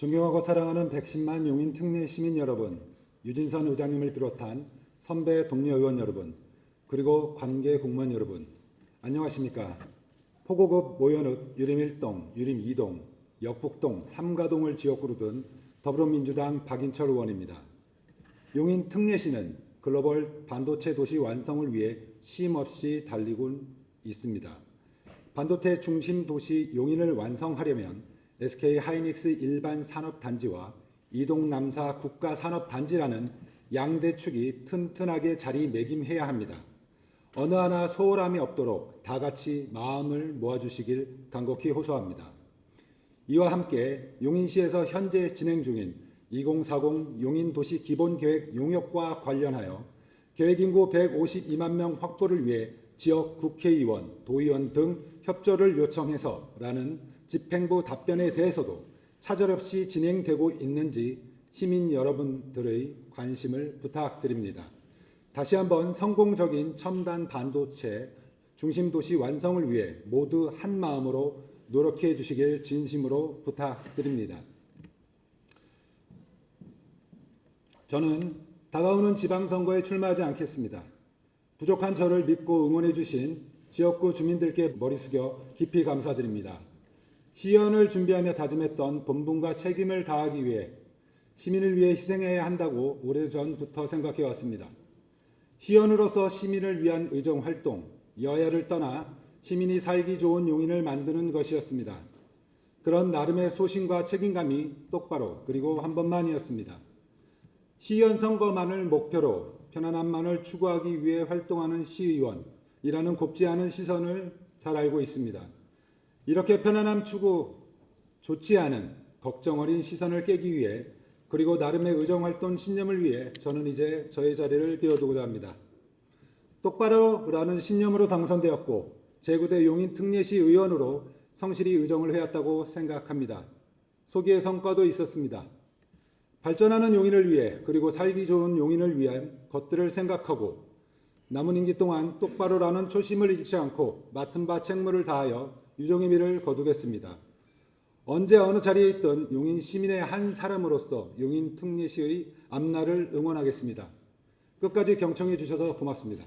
존경하고 사랑하는 110만 용인 특례 시민 여러분, 유진선 의장님을 비롯한 선배 동료 의원 여러분, 그리고 관계 공무원 여러분, 안녕하십니까? 포고급 모현읍 유림 1동, 유림 2동, 역북동, 삼가동을 지역구로 둔 더불어민주당 박인철 의원입니다. 용인 특례시는 글로벌 반도체 도시 완성을 위해 쉼없이 달리고 있습니다. 반도체 중심 도시 용인을 완성하려면 SK 하이닉스 일반 산업 단지와 이동 남사 국가 산업 단지라는 양대 축이 튼튼하게 자리매김해야 합니다. 어느 하나 소홀함이 없도록 다 같이 마음을 모아주시길 간곡히 호소합니다. 이와 함께 용인시에서 현재 진행 중인 2040 용인도시 기본계획 용역과 관련하여 계획인구 152만 명 확보를 위해 지역 국회의원, 도의원 등 협조를 요청해서라는 집행부 답변에 대해서도 차절없이 진행되고 있는지 시민 여러분들의 관심을 부탁드립니다. 다시 한번 성공적인 첨단 반도체 중심 도시 완성을 위해 모두 한 마음으로 노력해 주시길 진심으로 부탁드립니다. 저는 다가오는 지방선거에 출마하지 않겠습니다. 부족한 저를 믿고 응원해 주신 지역구 주민들께 머리 숙여 깊이 감사드립니다. 시연을 준비하며 다짐했던 본분과 책임을 다하기 위해 시민을 위해 희생해야 한다고 오래전부터 생각해 왔습니다. 시연으로서 시민을 위한 의정 활동, 여야를 떠나 시민이 살기 좋은 용인을 만드는 것이었습니다. 그런 나름의 소신과 책임감이 똑바로 그리고 한 번만이었습니다. 시의원 선거만을 목표로 편안함만을 추구하기 위해 활동하는 시의원이라는 곱지 않은 시선을 잘 알고 있습니다. 이렇게 편안함 추구 좋지 않은 걱정 어린 시선을 깨기 위해 그리고 나름의 의정 활동 신념을 위해 저는 이제 저의 자리를 비워두고자 합니다. 똑바로라는 신념으로 당선되었고 제9대 용인 특례시 의원으로 성실히 의정을 해왔다고 생각합니다. 소기의 성과도 있었습니다. 발전하는 용인을 위해 그리고 살기 좋은 용인을 위한 것들을 생각하고 남은 임기 동안 똑바로라는 초심을 잃지 않고 맡은 바 책무를 다하여 유종의 미를 거두겠습니다. 언제 어느 자리에 있든 용인 시민의 한 사람으로서 용인 특례시의 앞날을 응원하겠습니다. 끝까지 경청해 주셔서 고맙습니다.